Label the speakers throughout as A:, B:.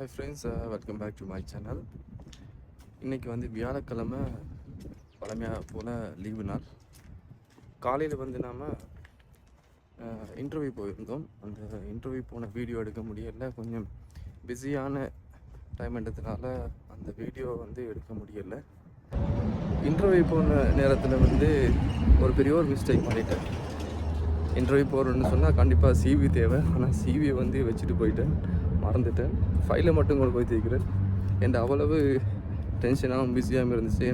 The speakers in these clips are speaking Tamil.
A: Hi friends welcome back to my channel இன்றைக்கி வந்து வியாழக்கிழமை பழமையாக போல் லீவு நாள். காலையில் வந்து நாம் இன்டர்வியூ போயிருந்தோம். அந்த இன்டர்வியூ போன வீடியோ எடுக்க முடியல. கொஞ்சம் பிஸியான டைம் எடுத்தனால அந்த வீடியோ வந்து எடுக்க முடியல. இன்டர்வியூ போன நேரத்தில் வந்து ஒரு பெரிய ஒரு மிஸ்டேக் பண்ணிட்டேன். இன்டர்வியூ போகிறோன்னு சொன்னால் கண்டிப்பாக சிவி தேவை. ஆனால் சிவியை வந்து வச்சுட்டு போயிட்டேன். மறந்துட்டேன். ஃபைலை மட்டும் கொண்டு போய் தேய்க்கிறேன். என் அவ்வளவு டென்ஷனாகவும் பிஸியாகவும் இருந்துச்சு.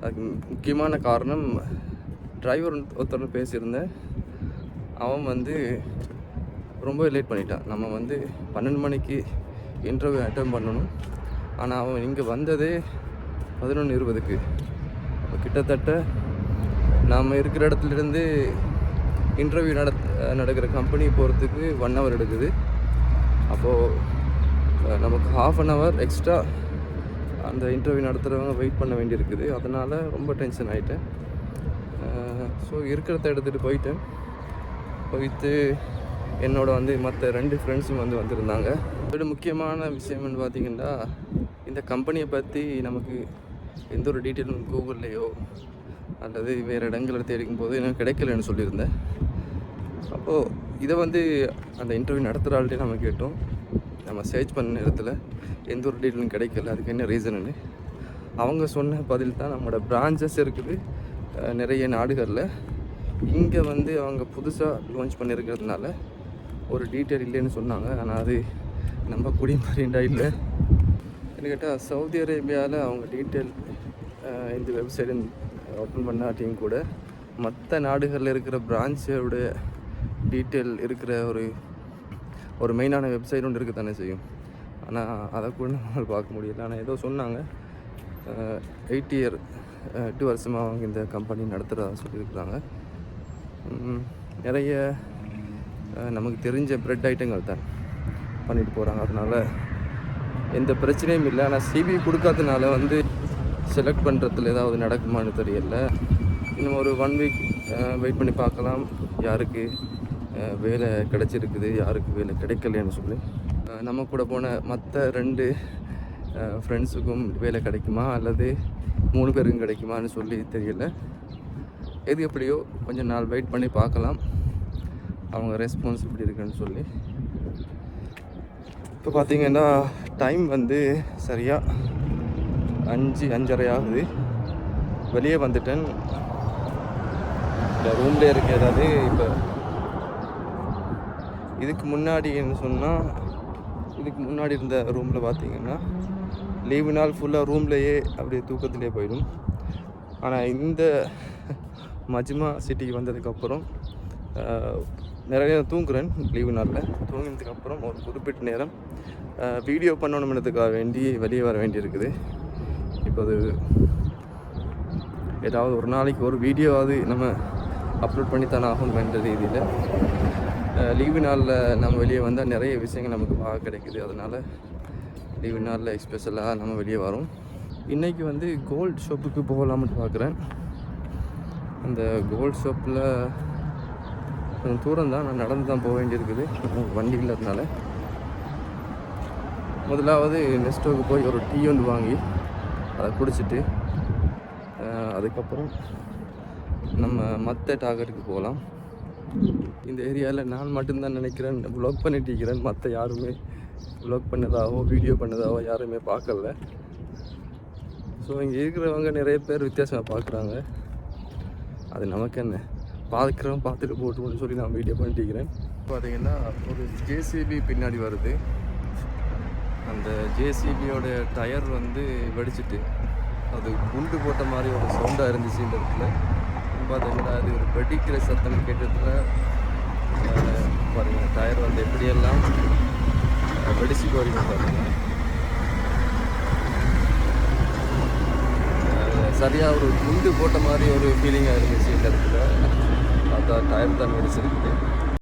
A: அதுக்கு முக்கியமான காரணம் டிரைவர் ஒருத்தர் பேசியிருந்தேன். அவன் வந்து ரொம்ப லேட் பண்ணிட்டான். நம்ம வந்து பன்னெண்டு மணிக்கு இன்டர்வியூ அட்டன் பண்ணணும். ஆனால் அவன் இங்கே வந்ததே பதினொன்று இருபதுக்கு. அப்போ கிட்டத்தட்ட நாம் இருக்கிற இடத்துலேருந்து இன்டர்வியூ நட நடக்கிற கம்பெனி போகிறதுக்கு ஒன் ஹவர் எடுக்குது. அப்போது நமக்கு ஹாஃப் அன் ஹவர் எக்ஸ்ட்ரா அந்த இன்டர்வியூ நடத்துகிறவங்க வெயிட் பண்ண வேண்டியிருக்குது. அதனால் ரொம்ப டென்ஷன் ஆகிட்டேன் ஸோ இருக்கிறத எடுத்துகிட்டு போயிட்டேன். போயிட்டு என்னோட வந்து மற்ற ரெண்டு ஃப்ரெண்ட்ஸும் வந்து வந்திருந்தாங்க. இதோட முக்கியமான விஷயம்னு பார்த்திங்கன்னா இந்த கம்பெனியை பற்றி நமக்கு எந்த ஒரு டீட்டெயிலும் கூகுள்லேயோ அல்லது வேறு இடங்களில் தேடிக்கும் போது எனக்கு கிடைக்கலன்னு சொல்லியிருந்தேன். அப்போது இதை வந்து அந்த இன்டர்வியூ நடத்துகிற ஆள்கிட்டே நம்ம கேட்டோம். நம்ம சர்ச் பண்ண நேரத்தில் எந்த ஒரு டீட்டெயிலும் கிடைக்கல. அதுக்கு என்ன ரீசனுன்னு அவங்க சொன்ன பதில் தான் நம்மளோட பிரான்ச்சஸ் இருக்குது. நிறைய நாடுகளில். இங்கே வந்து அவங்க புதுசாக லான்ச் பண்ணியிருக்கிறதுனால ஒரு டீட்டெயில் இல்லைன்னு சொன்னாங்க. ஆனால் அது நம்ம குடி மாதிரிண்டா இல்லை. என்ன கேட்டால் சவுதி அரேபியாவில் அவங்க டீட்டெயில் இந்த வெப்சைட் ஓப்பன் பண்ணாட்டியும் கூட மற்ற நாடுகளில் இருக்கிற பிரான்ச்சோட டீட்டெயில் இருக்கிற ஒரு ஒரு மெயினான வெப்சைட் ஒன்று இருக்க தானே செய்யும். ஆனால் அதை கூட நம்மளால் பார்க்க முடியல. ஆனால் ஏதோ சொன்னாங்க. எயிட் இயர் எட்டு வருஷமாக அவங்க இந்த கம்பெனி நடத்துகிறதா சொல்லியிருக்கிறாங்க. நிறைய நமக்கு தெரிஞ்ச பிரெட் ஐட்டங்கள் தான் பண்ணிட்டு போகிறாங்க அதனால் எந்த பிரச்சனையும் இல்லை. ஆனால் சிபி கொடுக்காதனால வந்து செலக்ட் பண்ணுறதுல ஏதாவது நடக்குமான்னு தெரியல. இன்னும் ஒரு ஒன் வீக் வெயிட் பண்ணி பார்க்கலாம். யாருக்கு வேலை கிடச்சிருக்குது யாருக்கு வேலை கிடைக்கலன்னு சொல்லி. நம்ம கூட போன மற்ற ரெண்டு ஃப்ரெண்ட்ஸுக்கும் வேலை கிடைக்குமா? அல்லது மூணு பேருக்கும் கிடைக்குமான்னு சொல்லி தெரியல. எது எப்படியோ கொஞ்சம் நாள் வெயிட் பண்ணி பார்க்கலாம். அவங்க ரெஸ்பான்ஸ் எப்படி இருக்குன்னு சொல்லி. இப்போ பார்த்தீங்கன்னா டைம் வந்து சரியாக அஞ்சு அஞ்சரை ஆகுது. வெளியே வந்துட்டேன். இந்த ரூம்லேயே இருக்க ஏதாவது இப்போ இதுக்கு முன்னாடி என்ன சொன்னால் இதுக்கு முன்னாடி இருந்த ரூமில் பார்த்தீங்கன்னா லீவு நாள் ஃபுல்லாக ரூம்லேயே அப்படியே தூக்கத்திலே போயிடும். ஆனால் இந்த மஜ்மா சிட்டிக்கு வந்ததுக்கப்புறம் நிறைய நேரம் தூங்குறேன் லீவு நாளில் தூங்கினதுக்கப்புறம் ஒரு குறிப்பிட்ட நேரம் வீடியோ பண்ணணுன்றதுக்காக வேண்டி வெளியே வர வேண்டியிருக்குது. இப்போ அது ஏதாவது ஒரு நாளைக்கு ஒரு வீடியோவாவது நம்ம அப்லோட் பண்ணி தானே ஆகும் என்ற ரீதியில். லீவு நாளில் நம்ம வெளியே வந்தால் நிறைய விஷயங்கள் நமக்கு பார்க்க கிடைக்குது. அதனால் லீவு நாளில் எக்ஸ்பெஷலாக நம்ம வெளியே வரோம். இன்றைக்கி வந்து கோல்ட் ஷாப்புக்கு போகலாம்னு பார்க்குறேன் அந்த கோல்ட் ஷாப்பில் கொஞ்சம் தூரம் தான் நான் நடந்து தான் போக வேண்டியிருக்குது. வண்டி இல்லாதனால. முதலாவது நெஸ்டோக்கு போய் ஒரு டீ ஒன்று வாங்கி அதை குடிச்சிட்டு அதுக்கப்புறம் நம்ம மற்ற டாகருக்கு போகலாம். இந்த ஏரியாவில் நான் மட்டும்தான் நினைக்கிறேன். ப்ளாக் பண்ணிட்டு இருக்கிறேன் மற்ற யாருமே ப்ளாக் பண்ணதாவோ வீடியோ பண்ணதாவோ யாருமே பார்க்கல. ஸோ இங்கே இருக்கிறவங்க நிறைய பேர் வித்தியாசமாக பார்க்குறாங்க. அது நமக்கு என்ன? பார்க்குறோம் பார்த்துட்டு போட்டுன்னு சொல்லி நான் வீடியோ பண்ணிட்டு இருக்கிறேன் பார்த்தீங்கன்னா ஒரு ஜேசிபி பின்னாடி வருது. அந்த ஜேசிபியோட டயர் வந்து வெடிச்சிட்டு அது குண்டு போட்ட மாதிரி ஒரு சவுண்டாக இருந்துச்சு இந்த இடத்துல. பார்த்தீங்கன்னா அது ஒரு வெடிக்கிற சத்தம் கேட்டதுல பாருங்கள் டயர் வந்து எப்படியெல்லாம் வெடிச்சு போறீங்க பாருங்கள் சரியாக ஒரு குண்டு போட்ட மாதிரி ஒரு ஃபீலிங்காக இருந்துச்சு இந்த இடத்துல. பார்த்தா டயர் தான் வெடிச்சிருக்குது.